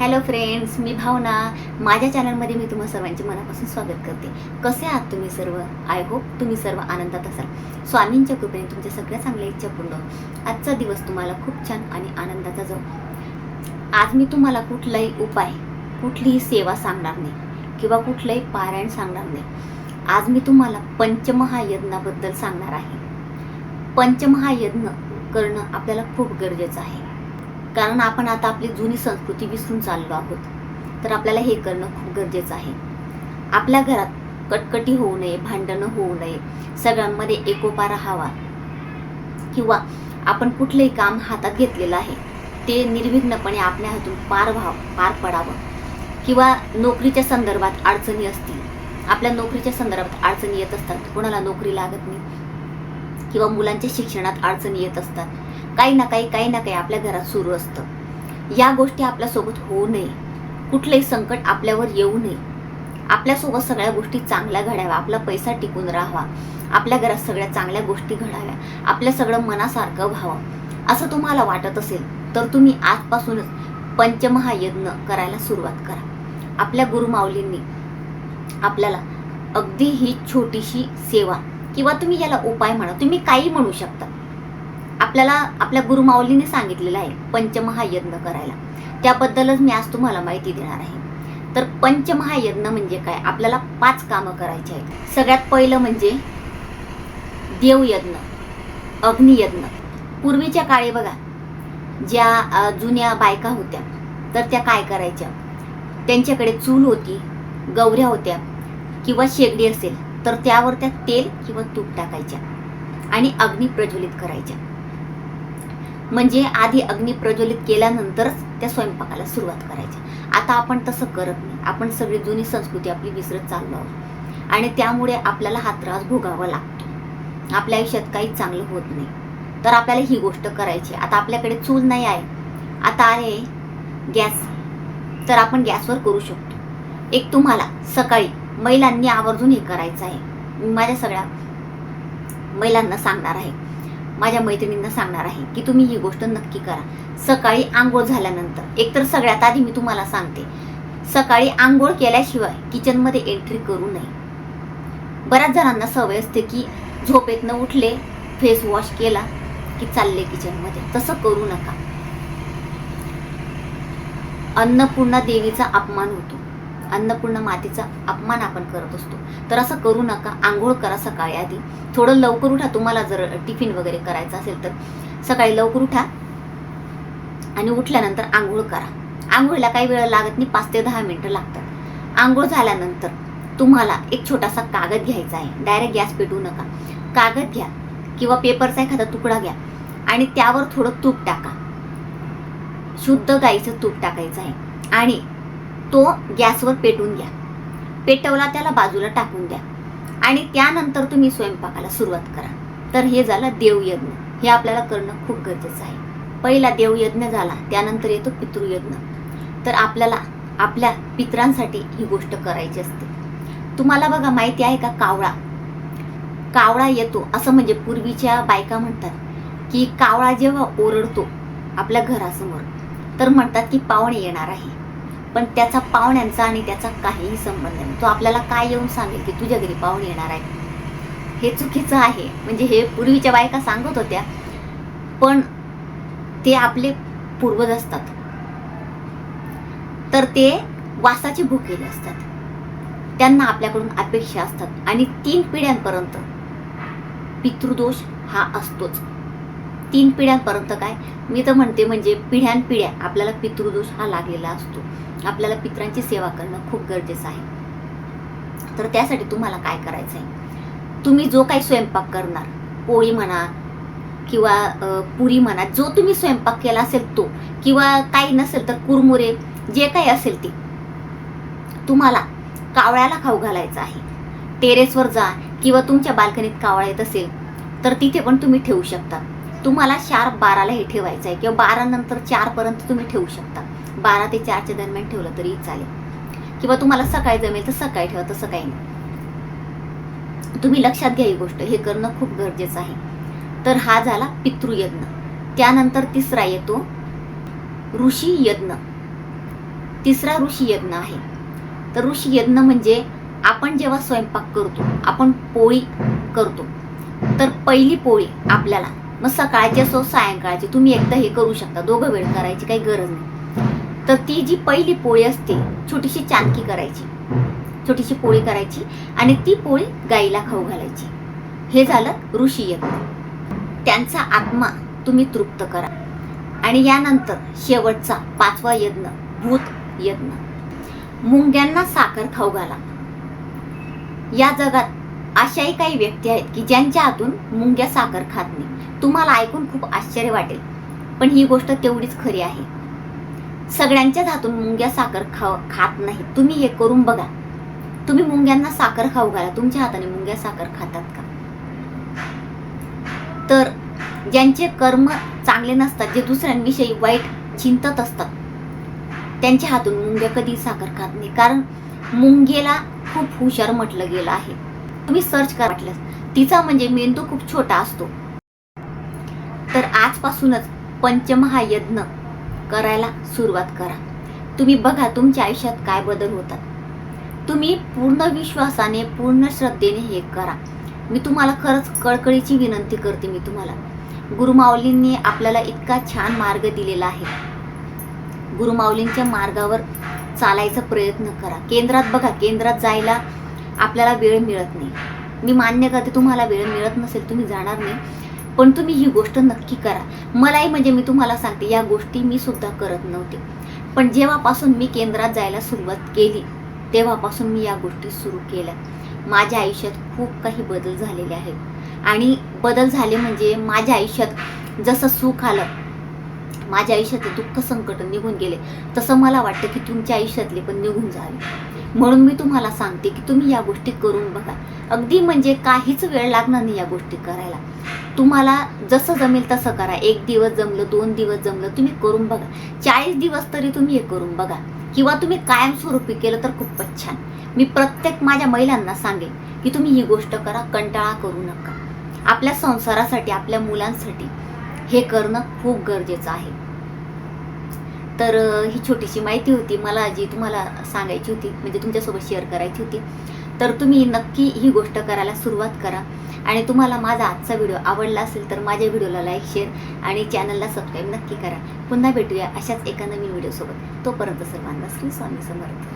Hello friends मी भावना. माझ्या चॅनलमध्ये मी तुम्हा सर्वांचे मनापासून स्वागत करते. कसे आहात तुम्ही सर्व? आय होप तुम्ही सर्व आनंदात असाल. स्वामींच्या कृपेने तुमच्या सगळ्या चांगल्या इच्छा पूर्ण आजचा दिवस तुम्हाला खूप छान आणि आनंदाचा जाऊ आज मी तुम्हाला कुठलाही उपाय कुठलीही सेवा सांगणार नाही किंवा कुठलंही पारायण सांगणार नाही. आज मी तुम्हाला पंचमहायज्ञाबद्दल सांगणार आहे. पंचमहायज्ञ करणं आपल्याला खूप गरजेचं आहे. कारण आपण आता आपली जुनी संस्कृती विसरून चाललो आहोत. तर आपल्याला हे करणं खूप गरजेचं आहे. आपल्या घरात कटकटी होऊ नये भांडणं होऊ नये सगळ्यांमध्ये एकोपा राहावा. किंवा आपण कुठलंही काम हातात घेतलेलं आहे ते निर्विघ्नपणे आपल्या हातून पार व्हाव पार पडावं. किंवा नोकरीच्या संदर्भात अडचणी असतील आपल्या नोकरीच्या संदर्भात अडचणी येत असतात कोणाला नोकरी लागत नाही. किंवा मुलांच्या शिक्षणात अडचणी येत असतात काही ना काही काही ना काही आपल्या घरात सुरू असतं. या गोष्टी आपल्यासोबत होऊ नये. कुठलंही संकट आपल्यावर येऊ नये. आपल्यासोबत सगळ्या गोष्टी चांगल्या घडाव्या. आपला पैसा टिकून राहावा. आपल्या घरात सगळ्या चांगल्या गोष्टी घडाव्या. आपल्या सगळं मनासारखं व्हावं. असं तुम्हाला वाटत असेल तर तुम्ही आजपासूनच पंचमहायज्ञ करायला सुरुवात करा. आपल्या गुरुमाऊलींनी आपल्याला अगदी ही छोटीशी सेवा किंवा तुम्ही याला उपाय म्हणा तुम्ही काही म्हणू शकता. आपल्याला आपल्या गुरुमाऊलीने सांगितलेलं आहे पंचमहायज्ञ करायला. त्याबद्दलच मी आज तुम्हाला माहिती देणार आहे. तर पंचमहायज्ञ म्हणजे काय? आपल्याला पाच कामं करायची आहेत. सगळ्यात पहिलं म्हणजे देवयज्ञ अग्नियज्ञ. पूर्वीच्या काळी बघा ज्या जुन्या बायका होत्या तर त्या काय करायच्या? त्यांच्याकडे चूल होती गवऱ्या होत्या किंवा शेगडी असेल तर त्यावर त्या तेल किंवा तूप टाकायच्या आणि अग्नी प्रज्वलित करायच्या. म्हणजे आधी अग्नी प्रज्वलित केल्यानंतरच त्या स्वयंपाकाला सुरुवात करायची. आता आपण तसं करत नाही. आपण सगळी जुनी संस्कृती आपली विसरत चाललो आहोत. आणि त्यामुळे आपल्याला हा त्रास भोगावा लागतो. आपल्या आयुष्यात काही चांगलं होत नाही. तर आपल्याला ही गोष्ट करायची आता आपल्याकडे चूल नाही आहे. आता आहे गॅस. तर आपण गॅसवर करू शकतो. एक तुम्हाला सकाळी महिलांनी आवर्जून हे करायचं आहे. मी माझ्या सगळ्या महिलांना सांगणार आहे. माझ्या मैत्रिणींना सांगणार आहे की तुम्ही ही गोष्ट नक्की करा. सकाळी आंघोळ झाल्यानंतर एकतर सगळ्यात आधी मी तुम्हाला सांगते सकाळी आंघोळ केल्याशिवाय किचनमध्ये एंट्री करू नये. बऱ्याच जणांना सवय असते की झोपेतनं उठले फेस वॉश केला की चालले किचनमध्ये. तसं करू नका. अन्नपूर्णा देवीचा अपमान होतो. अन्नपूर्ण मातेचा अपमान आपण करत असतो. तर असं करू नका आंघोळ करा सकाळी आधी. थोडं लवकर उठा तुम्हाला जर टिफिन वगैरे करायचं असेल तर. सकाळी लवकर उठा आणि उठल्यानंतर आंघोळ करा. आंघोळीला काही वेळ लागत नाही पाच ते दहा मिनटं लागतात. आंघोळ झाल्यानंतर तुम्हाला एक छोटासा कागद घ्यायचा आहे. डायरेक्ट गॅस पेटवू नका. कागद घ्या किंवा पेपरचा एखादा तुकडा घ्या आणि त्यावर थोडं तूप टाका. शुद्ध गाईचं तूप टाकायचं आहे. आणि तो गॅसवर पेटून घ्या. पेटवला त्याला बाजूला टाकून द्या. आणि त्यानंतर तुम्ही स्वयंपाकाला सुरुवात करा. तर हे झालं देवयज्ञ. हे आपल्याला करणं खूप गरजेचं आहे. पहिला देवयज्ञ झाला त्यानंतर येतो पितृयज्ञ. तर आपल्याला आपल्या पितरांसाठी ही गोष्ट करायची असते. तुम्हाला बघा माहिती आहे का कावळा? कावळा येतो असं म्हणजे पूर्वीच्या बायका म्हणतात की कावळा जेव्हा ओरडतो आपल्या घरासमोर तर म्हणतात की पाहुणे येणार आहे. पण त्याचा पाहुण्यांचा आणि त्याचा काहीही संबंध नाही. तो आपल्याला काय येऊन सांगेल की तुझ्या घरी पाहुणे येणार आहे हे चुकीचं आहे. म्हणजे हे पूर्वीच्या बायका सांगत होत्या पण ते आपले पूर्वज असतात. तर ते वासाचे भुकेले असतात. त्यांना आपल्याकडून अपेक्षा असतात. आणि तीन पिढ्यांपर्यंत पितृदोष हा असतोच. तीन पिढ्यांपर्यंत काय? मी तर म्हणते म्हणजे पिढ्यानपिढ्या आपल्याला पितृदोष हा लागलेला असतो. आपल्याला पित्रांची सेवा करणं खूप गरजेचं आहे. तर त्यासाठी तुम्हाला काय करायचं आहे तुम्ही जो काही स्वयंपाक करणार पोळी म्हणा किंवा पुरी म्हणा जो तुम्ही स्वयंपाक केला असेल तो किंवा काही नसेल तर कुरमुरे जे काही असेल ते तुम्हाला कावळ्याला खाऊ घालायचं आहे. टेरेसवर जा किंवा तुमच्या बाल्कनीत कावळा येत असेल तर तिथे पण तुम्ही ठेवू शकता. तुम्हाला शार्प बाराला हे ठेवायचं आहे किंवा बारा नंतर चारपर्यंत तुम्ही ठेवू शकता. बारा ते चारच्या दरम्यान ठेवलं तरी चालेल. किंवा तुम्हाला सकाळी जमेल तर सकाळी ठेवा तसं काही नाही. तुम्ही लक्षात घ्या ही गोष्ट हे करणं खूप गरजेचं आहे. तर हा झाला पितृयज्ञ त्यानंतर तिसरा येतो ऋषी यज्ञ. तिसरा ऋषी यज्ञ आहे. तर ऋषी यज्ञ म्हणजे आपण जेव्हा स्वयंपाक करतो आपण पोळी करतो. तर पहिली पोळी आपल्याला मग सकाळची असो सायंकाळची तुम्ही एकदा हे करू शकता. दोघं वेळ करायची काही गरज नाही. तर ती जी पहिली पोळी असते छोटीशी चानकी करायची. छोटीशी पोळी करायची आणि ती पोळी गाईला खाऊ घालायची. हे झालं ऋषी यज्ञ. त्यांचा आत्मा तुम्ही तृप्त करा. आणि यानंतर शेवटचा पाचवा यज्ञ भूत यज्ञ. मुंग्यांना साखर खाऊ घाला. या जगात अशाही काही व्यक्ती आहेत की ज्यांच्या हातून मुंग्या साखर खात नाही. तुम्हाला ऐकून खूप आश्चर्य वाटेल. पण ही गोष्ट तेवढीच खरी आहे. सगळ्यांच्याच हातून मुंग्या साखर खा खात नाही. तुम्ही हे करून बघा. तुम्ही मुंग्यांना साखर खाऊ घाला. तुमच्या हाताने मुंग्या साखर खातात का? तर ज्यांचे कर्म चांगले नसतात जे दुसऱ्यांविषयी वाईट चिंतत असतात त्यांच्या हातून मुंग्या कधी साखर खात नाही. कारण मुंगेला खूप हुशार म्हटलं गेलं आहे. तुम्ही सर्च करा तिचा म्हणजे मेंदू खूप छोटा असतो. तर आजपासूनच पंचमहायज्ञ करायला सुरुवात करा. तुम्ही बघा तुमच्या आयुष्यात काय बदल होतात. तुम्ही पूर्ण विश्वासाने पूर्ण श्रद्धेने हे करा. मी तुम्हाला खरंच कळकळीची विनंती करते मी तुम्हाला. गुरुमाऊलींनी आपल्याला इतका छान मार्ग दिलेला आहे. गुरुमाऊलींच्या मार्गावर चालायचा प्रयत्न करा. केंद्रात बघा केंद्रात जायला आपल्याला वेळ मिळत नाही. मी मान्य करते तुम्हाला वेळ मिळत नसेल तुम्ही जाणार नाही. पण तुम्ही ही गोष्ट नक्की करा. मलाही म्हणजे मी तुम्हाला सांगते या गोष्टी मी सुद्धा करत नव्हते. पण जेव्हापासून मी केंद्रात जायला सुरुवात केली तेव्हापासून मी या गोष्टी सुरू केल्या. माझ्या आयुष्यात खूप काही बदल झालेले आहेत. आणि बदल झाले म्हणजे माझ्या आयुष्यात जसं सुख आलं माझ्या आयुष्यातले दुःख संकट निघून गेले तसं मला वाटतं की तुमच्या आयुष्यातले पण निघून जावे. म्हणून मी तुम्हाला सांगते की तुम्ही या गोष्टी करून बघा. अगदी म्हणजे काहीच वेळ लागणार नाही या गोष्टी करायला. तुम्हाला जसं जमेल तसं करा. एक दिवस जमलं दोन दिवस जमलं तुम्ही करून बघा. चाळीस दिवस तरी तुम्ही हे करून बघा. किंवा तुम्ही कायमस्वरूपी केलं तर खूपच छान. मी प्रत्येक माझ्या महिलांना सांगेन की तुम्ही ही गोष्ट करा कंटाळा करू नका. आपल्या संसारासाठी आपल्या मुलांसाठी हे करणं खूप गरजेचं आहे. तर ही छोटीशी माहिती होती. मला जी तुम्हाला सांगायची होती. म्हणजे तुमच्यासोबत शेअर करायची होती. तर तुम्ही नक्की ही गोष्ट करायला सुरुवात करा. आणि तुम्हाला माझा आजचा व्हिडिओ आवडला असेल तर माझ्या व्हिडिओला लाईक शेअर आणि चॅनलला सबस्क्राईब नक्की करा. पुन्हा भेटूया अशाच एका नवीन व्हिडिओसोबत तोपर्यंत सर्वांना श्री स्वामी समर्थ.